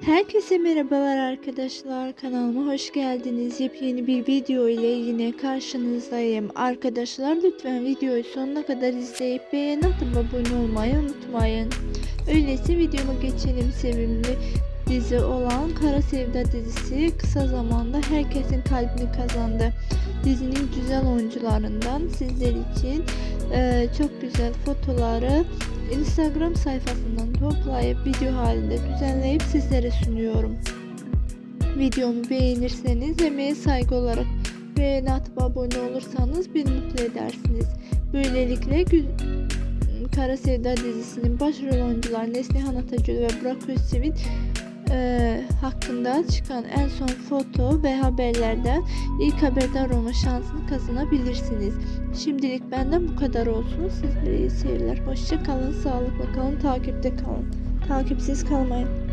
Herkese merhabalar arkadaşlar kanalıma hoş geldiniz. Yepyeni bir video ile yine karşınızdayım. Arkadaşlar lütfen videoyu sonuna kadar izleyip beğen atıp abone olmayı unutmayın. Öyleyse videoma geçelim sevimli dizi olan Kara Sevda dizisi kısa zamanda herkesin kalbini kazandı. Dizinin güzel oyuncularından sizler için eee, çok güzel fotoları Instagram sayfasından toplayıp video halinde düzenleyip sizlere sunuyorum. Videomu beğenirseniz emeğe saygı olarak beğeni atıp abone olursanız beni mutlu edersiniz. Böylelikle Kara Sevda dizisinin başrol oyuncuları Neslihan Atagül ve Burak Özçivit hakkında çıkan en son foto ve haberlerden ilk haberdar olma şansını kazanabilirsiniz. Şimdilik benden bu kadar olsun. Sizlere iyi seyirler. Hoşça kalın, sağlıkla kalın, takipte kalın. Takipsiz kalmayın.